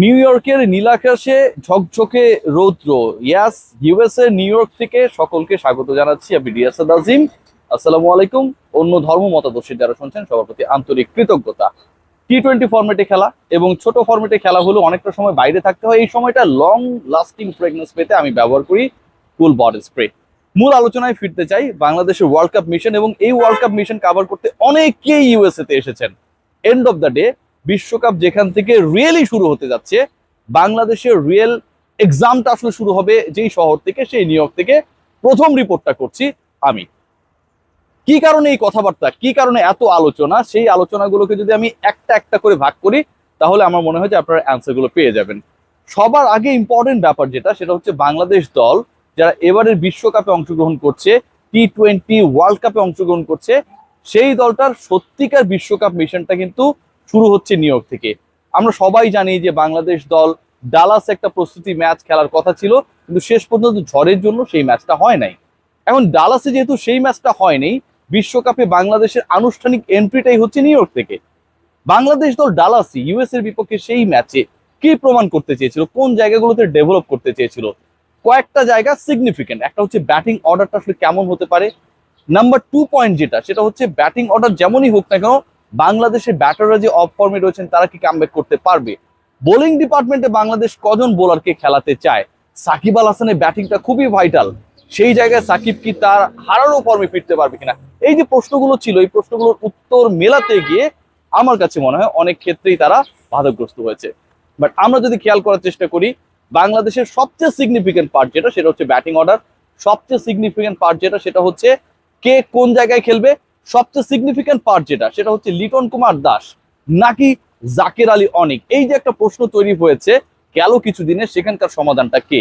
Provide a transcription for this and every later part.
New ইয়র্কের নীলাকাশে ঝকঝকে রৌদ্র। ইয়াস ইউএসএ নিউ ইয়র্ক থেকে সকলকে স্বাগত জানাচ্ছি আমি রিয়াসাদ আজিম। আসসালামু আলাইকুম। অন্য ধর্ম মতাদর্শী যারা শুনছেন, সবার প্রতি আন্তরিক কৃতজ্ঞতা। টি টোয়েন্টি ফর্মেটে খেলা এবং ছোট ফর্মেটে খেলা হলো অনেকটা সময় বাইরে থাকতে হয়। এই সময়টা লং লাস্টিং ফ্রেগনেন্স পেতে আমি ব্যবহার করি কুল বডি স্প্রে মূল আলোচনায় ফিরতে চাই বাংলাদেশের ওয়ার্ল্ড কাপ মিশন এবং এই ওয়ার্ল্ড কাপ মিশন কভার করতে অনেকেই ইউএসএ তে এসেছেন। এন্ড অফ দ্য ডে বিশ্বকাপ যেখান থেকে রিয়েলি শুরু হতে যাচ্ছে, বাংলাদেশের রিয়েল এক্সামটা আসলে শুরু হবে যেই শহর থেকে, সেই নিউ থেকে। প্রথম রিপোর্টটা করছি আমি। কি কারণে এই কথাবার্তা? কি কারণে এত আলোচনা? সেই আলোচনাগুলোকে যদি আমি একটা একটা করে ভাগ করি, তাহলে আমার মনে হয় যে আপনারা অ্যান্সারগুলো পেয়ে যাবেন। সবার আগে ইম্পর্টেন্ট ব্যাপার যেটা, সেটা হচ্ছে বাংলাদেশ দল, যারা এবারের বিশ্বকাপে অংশগ্রহণ করছে টি টোয়েন্টি ওয়ার্ল্ড কাপে অংশগ্রহণ করছে, সেই দলটার সত্যিকার বিশ্বকাপ মিশনটা কিন্তু শুরু হচ্ছে নিউ থেকে। আমরা সবাই জানি যে বাংলাদেশ দল ডালাস একটা প্রস্তুতি ম্যাচ খেলার কথা ছিল, কিন্তু শেষ পর্যন্ত ঝড়ের জন্য সেই ম্যাচটা হয় নাই। এখন ডালাসে যেহেতু সেই ম্যাচটা হয়নি বিশ্বকাপে বাংলাদেশের আনুষ্ঠানিক এন্ট্রিটাই হচ্ছে নিউ ইয়র্ক থেকে। বাংলাদেশ দল ডালাসি ইউএস এর বিপক্ষে সেই ম্যাচে কি প্রমাণ করতে চেয়েছিল? কোন জায়গাগুলোতে ডেভেলপ করতে চেয়েছিল? কয়েকটা জায়গা সিগনিফিকেন্ট একটা হচ্ছে ব্যাটিং অর্ডারটা আসলে কেমন হতে পারে? নাম্বার টু পয়েন্ট যেটা, সেটা হচ্ছে ব্যাটিং অর্ডার যেমনই হোক না কেন বাংলাদেশের ব্যাটাররা যে অফ ফর্মে রয়েছেন, তারা কি কামব্যাক করতে পারবে? বোলিং ডিপার্টমেন্টে বাংলাদেশ কজন বোলারকে খেলাতে চায়? সাকিব আল হাসানের ব্যাটিংটা খুবই ভাইটাল সেই জায়গায় সাকিব কি তার হারানো ফর্মে ফিরতে পারবে কিনা? এই যে প্রশ্নগুলো ছিল, এই প্রশ্নগুলোর উত্তর মেলাতে গিয়ে আমার কাছে মনে হয় অনেক ক্ষেত্রেই তারা বাধাগ্রস্ত হয়েছে। বাট আমরা যদি খেয়াল করার চেষ্টা করি, বাংলাদেশের সবচেয়ে সিগনিফিকেন্ট পার্ট যেটা, সেটা হচ্ছে ব্যাটিং অর্ডার সবচেয়ে সিগনিফিকেন্ট পার্ট যেটা, সেটা হচ্ছে কে কোন জায়গায় খেলবে সবচেয়ে সিগনিফিক্যান্ট পার্ট যেটা, সেটা হচ্ছে লিটন কুমার দাস নাকি জাকের আলী অনেক? এই যে একটা প্রশ্ন তৈরি হয়েছে, গেল কিছুদিনে, সেখানকার সমাধানটা কে?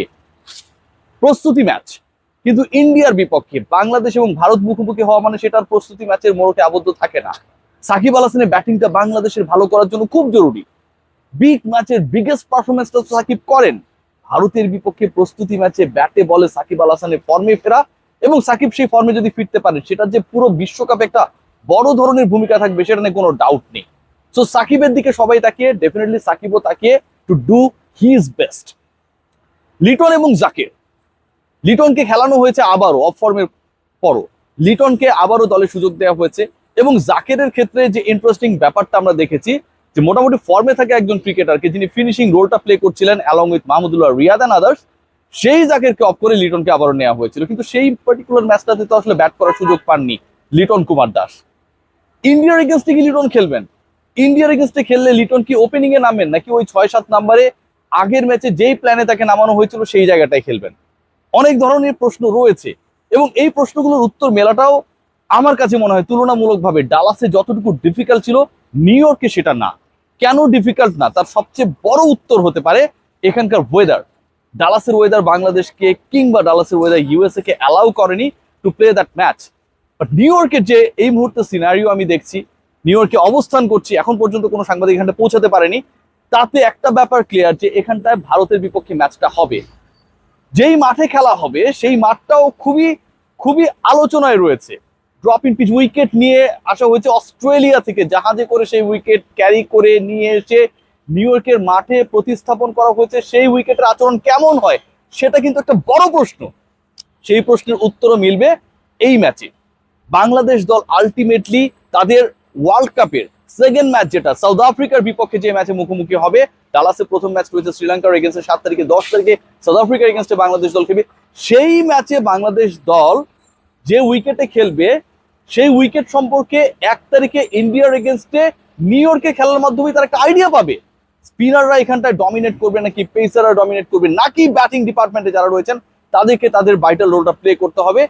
প্রস্তুতি ম্যাচ। কিন্তু ইন্ডিয়ার বিপক্ষে, বাংলাদেশ এবং ভারত মুখোমুখি হওয়া মানে সেটার প্রস্তুতি ম্যাচের মোড়কে আবদ্ধ থাকে না। সাকিব আল হাসানের ব্যাটিংটা বাংলাদেশের ভালো করার জন্য খুব জরুরি। বিগ ম্যাচের বিগেস্ট পারফরমেন্সটা তো সাকিব করেন। ভারতের বিপক্ষে প্রস্তুতি ম্যাচে ব্যাটে বলে সাকিব আল হাসানের ফর্মে ফেরা এবং সাকিব সেই ফর্মে যদি ফিরতে পারে সেটা যে পুরো বিশ্বকাপে একটা বড় ধরনের ভূমিকা থাকবে, সেটা নিয়ে কোনো ডাউট নেই। সো সাকিবের দিকে সবাই তাকিয়ে ডেফিনেটলি সাকিবও তাকিয়ে to do his best Liton এবং জাকির। লিটনকে খেলানো হয়েছে আবারও অফ ফর্মের পরও। লিটনকে আবারও দলে সুযোগ দেওয়া হয়েছে এবং জাকেরের ক্ষেত্রে যে ইন্টারেস্টিং ব্যাপারটা আমরা দেখেছি, যে মোটামুটি ফর্মে থাকে একজন ক্রিকেটারকে যিনি ফিনিশিং রোলটা প্লে করছিলেন along with Mahmudullah, Riyad and others সেই জাকেরকে অফ করে লিটনকে আবারও নেওয়া হয়েছিল। কিন্তু সেই পার্টিকুলার ম্যাচটাতে তো আসলে ব্যাট করার সুযোগ পাননি লিটন কুমার দাস। ইন্ডিয়ার এগেনস্টে কি লিটন খেলবেন? ইন্ডিয়ার এগেনস্টে খেললে লিটন কি ওপেনিং এ নামবেন নাকি ওই ছয় সাত নাম্বারে আগের ম্যাচে যেই প্ল্যানে তাকে নামানো হয়েছিল সেই জায়গাটায় খেলবেন? অনেক ধরনের প্রশ্ন রয়েছে এবং এই প্রশ্নগুলোর উত্তর মেলাটাও আমার কাছে মনে হয় তুলনামূলকভাবে ডালাসে যতটুকু ডিফিকাল্ট ছিল নিউ ইয়র্কে সেটা না। কেন ডিফিকাল্ট না? তার সবচেয়ে বড় উত্তর হতে পারে এখানকার ওয়েদার ডালাসের ওয়েদার বাংলাদেশকে কিংবা ডালাসের ওয়েদার ইউএসএ কে অ্যালাউ করেনি to play that match but new ইয়র্কের যে এই মুহূর্তে সিনারিও আমি দেখছি নিউ ইয়র্কে অবস্থান করছি, এখন পর্যন্ত কোনো সাংবাদিক এখানটা পৌঁছাতে পারেনি। তাতে একটা ব্যাপার ক্লিয়ার যে এখানটায় ভারতের বিপক্ষে ম্যাচটা হবে। যেই মাঠে খেলা হবে, সেই মাঠটাও খুবই খুবই আলোচনায় রয়েছে। ড্রপ ইন পিচ উইকেট নিয়ে আসা হয়েছে অস্ট্রেলিয়া থেকে, জাহাজে করে সেই উইকেট ক্যারি করে নিয়ে এসে নিউ ইয়র্কের মাঠে প্রতিস্থাপন করা হয়েছে, সেই উইকেটের আচরণ কেমন হয় সেটা কিন্তু একটা বড় প্রশ্ন। সেই প্রশ্নের উত্তরও মিলবে এই ম্যাচে বাংলাদেশ দল আলটিমেটলি তাদের ওয়ার্ল্ড কাপের সেকেন্ড ম্যাচ যেটা সাউথ আফ্রিকার বিপক্ষে যে ম্যাচে মুখোমুখি হবে ডালাসে প্রথম ম্যাচ রয়েছে শ্রীলঙ্কার এগেনস্টে সাত তারিখে দশ তারিখে সাউথ আফ্রিকার এগেনস্টে বাংলাদেশ দল খেলবে। সেই ম্যাচে বাংলাদেশ দল যে উইকেটে খেলবে, সেই উইকেট সম্পর্কে এক তারিখে ইন্ডিয়ার এগেনস্টে নিউ ইয়র্কে খেলার মাধ্যমে তারা একটা আইডিয়া পাবে। স্পিনাররা এখানটায় ডমিনেট করবে নাকি পেসাররা ডমিনেট করবে, নাকি ব্যাটিং ডিপার্টমেন্টে যারা রয়েছেন, তাদেরকে তাদের ভাইটাল রোলটা প্লে করতে হবে।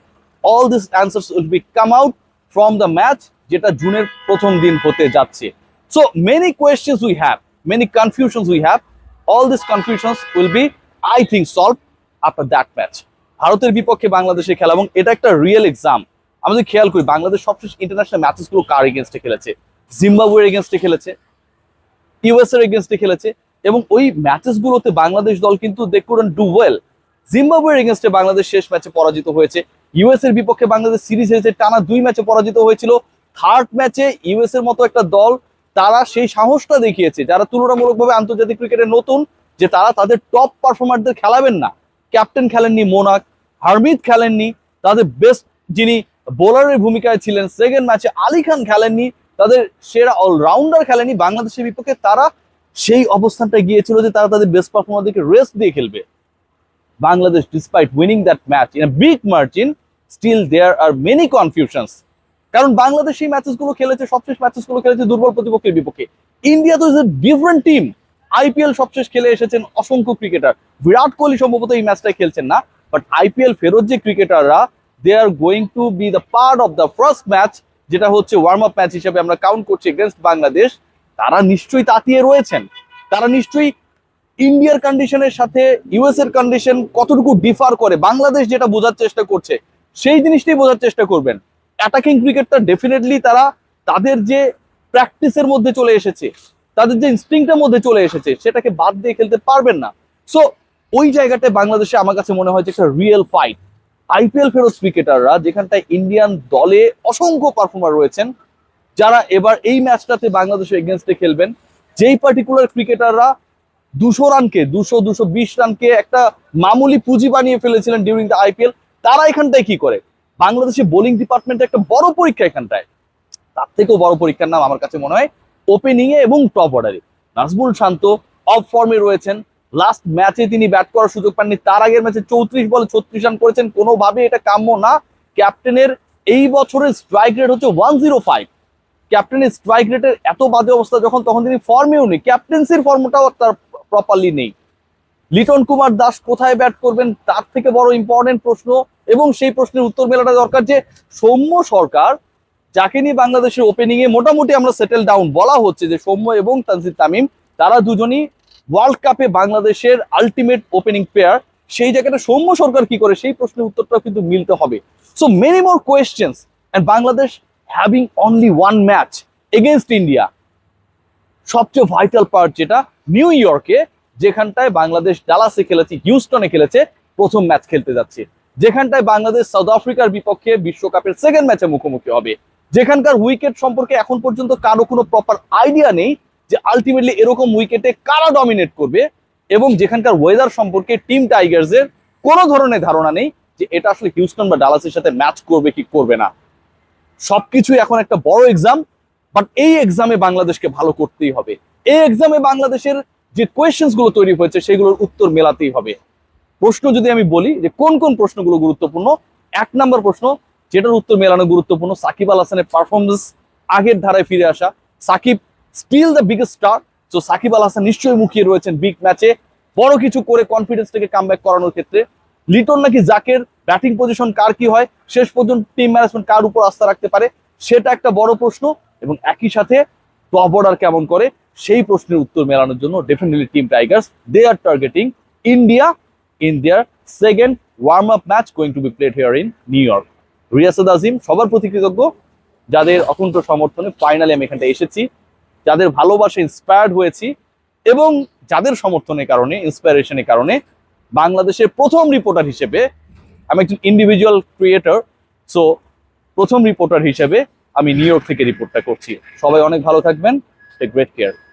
All this answers will be come out from the match যেটা জুনের প্রথম দিন হতে যাচ্ছে। So many questions we have many confusions we have all this confusions will be I think solve after that match ভারতের বিপক্ষে বাংলাদেশের খেলা, এবং এটা একটা রিয়েল এক্সাম আমাদের খেয়াল করি, বাংলাদেশ সবশেষ ইন্টারন্যাশনাল ম্যাচেসগুলো কার এগেনস্টে খেলেছে? জিম্বাবুয়ের এগেনস্টে খেলেছে। ইউএস এর এগেনস্টে খেলেছে এবং ওই ম্যাচেস গুলোতে বাংলাদেশ দল কিন্তু দে কুডন্ট ডু ওয়েল জিম্বাবুয়ের এগেনস্টে বাংলাদেশ শেষ ম্যাচে পরাজিত হয়েছে। ইউএস এর বিপক্ষে বাংলাদেশ সিরিজ হয়েছে টানা দুই ম্যাচে পরাজিত হয়েছিল। থার্ড ম্যাচে ইউএস এর মতো একটা দল, তারা সেই সাহসটা দেখিয়েছে, যারা তুলনামূলকভাবে আন্তর্জাতিক ক্রিকেটে নতুন, যে তারা তাদের টপ পারফর্মারদের খেলাবেন না। ক্যাপ্টেন খেলেননি মোনাক হারমিদ খেলেননি, তাদের বেস্ট যিনি বোলারের ভূমিকায় ছিলেন সেকেন্ড ম্যাচে আলী খান খেলেননি তাদের সেরা অলরাউন্ডার খেলেনি বাংলাদেশের বিপক্ষে। তারা সেই অবস্থানটা গিয়েছিল যে তারা তাদের বেস্ট পারফর্মারদেরকে রেস্ট দিয়ে খেলবে। Bangladesh despite winning that match in big margin still there are many confusions কারণ বাংলাদেশ এই ম্যাচেসগুলো খেলেছে, সবশেষ ম্যাচেসগুলো খেলেছে দুর্বল প্রতিপক্ষের বিপক্ষে। ইন্ডিয়া তো is a different team IPL সবশেষ খেলে এসেছেন অসংখ্য ক্রিকেটার বিরাট কোহলি সম্ভবত এই ম্যাচটা খেলছেন না। বাট আইপিএল ফেরত যে ক্রিকেটাররা they are going to be the part of the first match যেটা হচ্ছে ওয়ার্ম আপ ম্যাচ হিসেবে আমরা কাউন্ট করছি এগেনস্ট বাংলাদেশ, তারা নিশ্চয়ই তাতিয়ে রয়েছেন। তারা নিশ্চয়ই ইন্ডিয়ার কন্ডিশনের সাথে ইউএস এর কন্ডিশন কতটুকু ডিফার করে, বাংলাদেশ যেটা বোঝার চেষ্টা করছে, সেই জিনিসটাই বোঝার চেষ্টা করবেন। অ্যাটাকিং ক্রিকেটটা ডেফিনেটলি তারা তাদের যে প্র্যাকটিসের মধ্যে চলে এসেছে, তাদের যে ইনস্টিংটার মধ্যে চলে এসেছে, সেটাকে বাদ দিয়ে খেলতে পারবেন না। সো ওই জায়গাটায় বাংলাদেশে আমার কাছে মনে হয় যে একটা রিয়েল ফাইট আইপিএল ফেরত ক্রিকেটাররা, যেখানটায় ইন্ডিয়ান দলে অসংখ্য পারফর্মার রয়েছেন, যারা এবার এই ম্যাচটাতে বাংলাদেশের এগেনস্টে খেলবেন। যেই পার্টিকুলার ক্রিকেটাররা দুশো রানকে, দুশো দুশো বিশ রানকে একটা মামুলি পুঁজি বানিয়ে ফেলেছিলেন ডিউরিং দ্য আইপিএল তারা এখানটায় কি করে? বাংলাদেশের বোলিং ডিপার্টমেন্টে একটা বড় পরীক্ষা এখানটায়। তার থেকেও বড় পরীক্ষার নাম আমার কাছে মনে হয় ওপেনিং এ এবং টপ অর্ডারে নাজমুল শান্ত অফ ফর্মে রয়েছেন। লাস্ট ম্যাচে তিনি ব্যাট করার সুযোগ পাননি। তার আগের ম্যাচে চৌত্রিশ বলে ছত্রিশ রান করেছেন। কোনোভাবে এটা কাম্য না। ক্যাপ্টেনের এই বছরের স্ট্রাইক রেট হচ্ছে ওয়ান জিরো ফাইভ ক্যাপ্টেনের স্ট্রাইক রেটের এত বাজে অবস্থা যখন, তখন তিনি ফর্মেও নেই। ক্যাপ্টেন্সির ফর্মটাও তার প্রপারলি নেই। লিটন কুমার দাস কোথায় ব্যাট করবেন? তার থেকে বড় ইম্পর্টেন্ট প্রশ্ন এবং সেই প্রশ্নের উত্তর মেলাটা দরকার যে, সৌম্য সরকার, যাকে নিয়ে বাংলাদেশের ওপেনিং এ মোটামুটি আমরা সেটেল ডাউন বলা হচ্ছে যে সৌম্য এবং তানজিদ তামিম, তারা দুজনই ওয়ার্ল্ড কাপে বাংলাদেশের আলটিমেট ওপেনিং প্লেয়ার সেই জায়গাটা সৌম্য সরকার কি করে? সেই প্রশ্নের উত্তরটাও কিন্তু মিলতে হবে। So many more questions and Bangladesh having only one match against India সবচেয়ে ভাইটাল পার্ট যেটা নিউ ইয়র্কে যেখানটায় বাংলাদেশ ডালাসে খেলেছে হিউস্টনে খেলেছে, প্রথম ম্যাচ খেলতে যাচ্ছে। যেখানটায় বাংলাদেশ সাউথ আফ্রিকার বিপক্ষে বিশ্বকাপের সেকেন্ড ম্যাচে মুখোমুখি হবে। যেখানকার উইকেট সম্পর্কে এখন পর্যন্ত কারও কোনো প্রপার আইডিয়া নেই যে আলটিমেটলি এরকম উইকেটে কারা ডমিনেট করবে এবং যেখানকার ওয়েদার সম্পর্কে টিম টাইগার্সের কোনো ধরনের ধারণা নেই যে এটা আসলে হিউস্টন বা ডালাসের সাথে ম্যাচ করবে কি করবে না। সবকিছুই এখন একটা বড় এক্সাম বাট এই এক্সামে বাংলাদেশকে ভালো করতেই হবে। এই এক্সামে বাংলাদেশের যে গুলো তৈরি হয়েছে, সেগুলোর উত্তর মেলাতেই হবে। প্রশ্ন যদি আমি বলি যে কোন কোন প্রশ্নগুলো গুরুত্বপূর্ণ, এক নম্বর প্রশ্ন, যেটার উত্তর মেলানো গুরুত্বপূর্ণ, সাকিব আল হাসানের পারফরমেন্স আগের ধারায় ফিরে আসা। Shakib still the biggest star তো সাকিব আল হাসান নিশ্চয়ই মুখিয়ে রয়েছেন বিগ ম্যাচে বড় কিছু করে কনফিডেন্সটাকে কাম করানোর ক্ষেত্রে। লিটন নাকি জাকের ব্যাটিং পজিশন কার কি হয়, শেষ পর্যন্ত টিম ম্যানেজমেন্ট কার উপর আস্থা রাখতে পারে, সেটা একটা বড় প্রশ্ন এবং একই সাথে টপ অর্ডার কেমন করে, সেই প্রশ্নের উত্তর মেলানোর জন্য definitely team Tigers they are targeting India in their second warm up match going to be played here in new York Riasad Azim, সবার প্রতি কৃতজ্ঞ যাদের অকুণ্ঠ সমর্থনে ফাইনালে আমি এখানটা এসেছি। যাদের ভালোবাসে ইন্সপায়ার্ড হয়েছি এবং যাদের সমর্থনের কারণে ইন্সপায়ারেশনের কারণে বাংলাদেশের প্রথম রিপোর্টার হিসেবে আমি একজন ইন্ডিভিজুয়াল ক্রিয়েটর সো প্রথম রিপোর্টার হিসেবে আমি নিউ ইয়র্ক থেকে রিপোর্টটা করছি। সবাই অনেক ভালো থাকবেন। Take great care